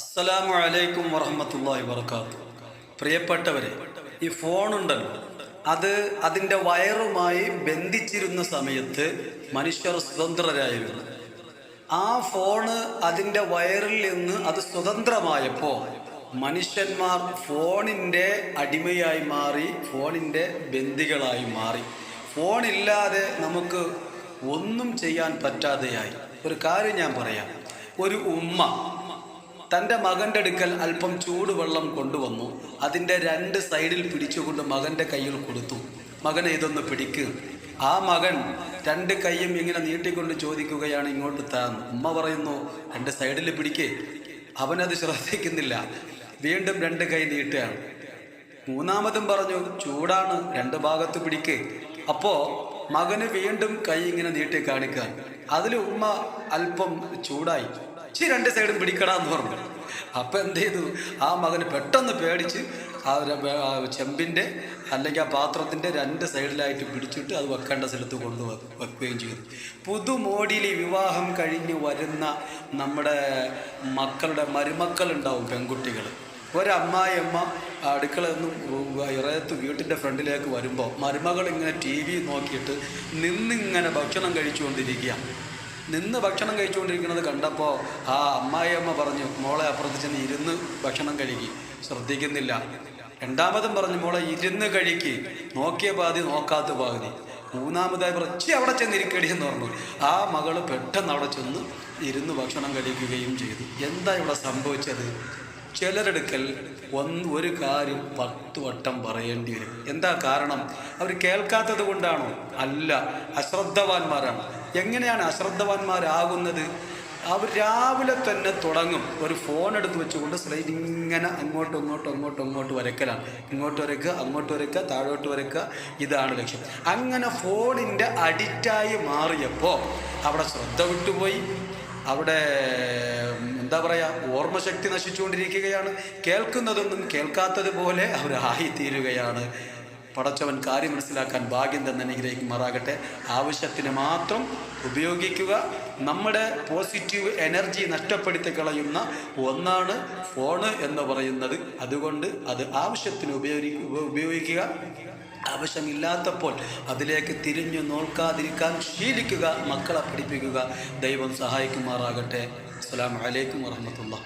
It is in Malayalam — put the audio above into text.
അസ്സലാമു അലൈക്കും വറഹമത്തല്ലാഹി വർക്കാത്തു പ്രിയപ്പെട്ടവരെ ഈ ഫോണുണ്ടല്ലോ അത് അതിന്റെ വയറുമായി ബന്ധിച്ചിരുന്ന സമയത്ത് മനുഷ്യർ സ്വതന്ത്രരായിരുന്നു. ആ ഫോണ് അതിന്റെ വയറിൽ നിന്ന് അത് സ്വതന്ത്രമായപ്പോൾ മനുഷ്യന്മാർ ഫോണിന്റെ അടിമയായി മാറി ഫോണിന്റെ ബന്ദികളായി മാറി. ഫോണില്ലാതെ നമുക്ക് ഒന്നും ചെയ്യാൻ പറ്റാതെയായി. ഒരു കാര്യം ഞാൻ പറയാം. ഒരു ഉമ്മ തന്റെ മകന്റെ അടുക്കൽ അല്പം ചൂടുവെള്ളം കൊണ്ടുവന്നു. അതിന്റെ രണ്ട് സൈഡിൽ പിടിച്ചുകൊണ്ട് മകന്റെ കയ്യിൽ കൊടുത്തു. മകൻ ഇതൊന്ന് പിടിക്ക്. ആ മകൻ. രണ്ട് കൈയും ഇങ്ങനെ നീട്ടിക്കൊണ്ട് ചോദിക്കുകയാണ് ഇങ്ങോട്ട് താൻ ഉമ്മ പറയുന്നു രണ്ട് സൈഡിൽ പിടിക്കേ. അവനത് ശ്രദ്ധിക്കുന്നില്ല. വീണ്ടും രണ്ട് കൈ നീട്ടുകയാണ്. മൂന്നാമതും പറഞ്ഞു ചൂടാണ് രണ്ട് ഭാഗത്ത് പിടിക്ക്. അപ്പോൾ മകന് വീണ്ടും കൈ ഇങ്ങനെ നീട്ടി കാണിക്കുക അതിൽ ഉമ്മ അല്പം ചൂടായി. ചി രണ്ട് സൈഡും പിടിക്കടാന്ന് പറഞ്ഞു. അപ്പൊ എന്ത് ചെയ്തു? ആ മകന് പെട്ടെന്ന് പേടിച്ച് ആ ചെമ്പിന്റെ അല്ലെങ്കിൽ ആ പാത്രത്തിന്റെ രണ്ട് സൈഡിലായിട്ട് പിടിച്ചിട്ട് അത് വെക്കേണ്ട സ്ഥലത്ത് കൊണ്ടു വെക്കുകയും ചെയ്തു. പുതുമോടിയിൽ വിവാഹം കഴിഞ്ഞ് വരുന്ന നമ്മുടെ മക്കളുടെ മരുമക്കളുണ്ടാവും പെൺകുട്ടികൾ. ഒരമ്മായിയമ്മ അടുക്കളയിൽ ഇറയത്ത് വീട്ടിന്റെ ഫ്രണ്ടിലേക്ക് വരുമ്പോൾ മരുമകൾ ഇങ്ങനെ ടി വി നോക്കിയിട്ട് നിന്നിങ്ങനെ ഭക്ഷണം കഴിച്ചുകൊണ്ടിരിക്കുക നിന്ന് ഭക്ഷണം കഴിച്ചുകൊണ്ടിരിക്കുന്നത് കണ്ടപ്പോൾ ആ അമ്മായിയമ്മ പറഞ്ഞു മോളെ അപ്പുറത്ത് ചെന്ന് ഇരുന്ന് ഭക്ഷണം കഴിക്കി. ശ്രദ്ധിക്കുന്നില്ല. രണ്ടാമതും പറഞ്ഞു മോളെ ഇരുന്ന് കഴിക്ക്. നോക്കിയ പാതി നോക്കാത്ത പാതി. മൂന്നാമതായി പറഞ്ഞു അവിടെ ചെന്ന് ഇരിക്കടി എന്ന് പറഞ്ഞു. ആ മകൾ പെട്ടെന്ന് അവിടെ ചെന്ന് ഇരുന്ന് ഭക്ഷണം കഴിക്കുകയും ചെയ്തു. എന്താ ഇവിടെ സംഭവിച്ചത്? ചിലരെടുക്കൽ ഒന്ന് ഒരു കാര്യം പത്ത് വട്ടം പറയേണ്ടി വരും. എന്താ കാരണം? അവർ കേൾക്കാത്തത് കൊണ്ടാണോ? അല്ല അശ്രദ്ധവാന്മാരാണ്. എങ്ങനെയാണ് അശ്രദ്ധവാന്മാരാകുന്നത്? അവർ രാവിലെ തന്നെ തുടങ്ങും. ഒരു ഫോൺ എടുത്ത് വെച്ചുകൊണ്ട് സ്ലൈഡ് ഇങ്ങനെ അങ്ങോട്ടും ഇങ്ങോട്ടും അങ്ങോട്ടും ഇങ്ങോട്ട് വരക്കലാണ് ഇങ്ങോട്ട് വരയ്ക്കുക അങ്ങോട്ട് വരയ്ക്കുക താഴോട്ട് വരയ്ക്കുക. ഇതാണ് ലക്ഷ്യം. അങ്ങനെ ഫോണിന്റെ അഡിക്റ്റായി മാറിയപ്പോൾ അവിടെ ശ്രദ്ധ വിട്ടുപോയി. അവിടെ എന്താ പറയുക ഓർമ്മശക്തി നശിച്ചുകൊണ്ടിരിക്കുകയാണ്. കേൾക്കുന്നതൊന്നും കേൾക്കാത്തതുപോലെ അവരായിത്തീരുകയാണ്. പടച്ചവൻ കാര്യം മനസ്സിലാക്കാൻ ഭാഗ്യം തന്നെ അനുഗ്രഹിക്കുമാറാകട്ടെ ആവശ്യത്തിന് മാത്രം ഉപയോഗിക്കുക. നമ്മുടെ പോസിറ്റീവ് എനർജി നഷ്ടപ്പെടുത്തി കളയുന്ന ഒന്നാണ് ഫോണ് എന്ന് പറയുന്നത്. അതുകൊണ്ട് അത് ആവശ്യത്തിന് ഉപയോഗി ഉപയോഗിക്കുക. ആവശ്യമില്ലാത്തപ്പോൾ അതിലേക്ക് തിരിഞ്ഞു നോക്കാതിരിക്കാൻ ശീലിക്കുക. മക്കളെ പഠിപ്പിക്കുക. ദൈവം സഹായിക്കുമാറാകട്ടെ. അസ്സാം വലൈക്കും വാഹമത്തുള്ള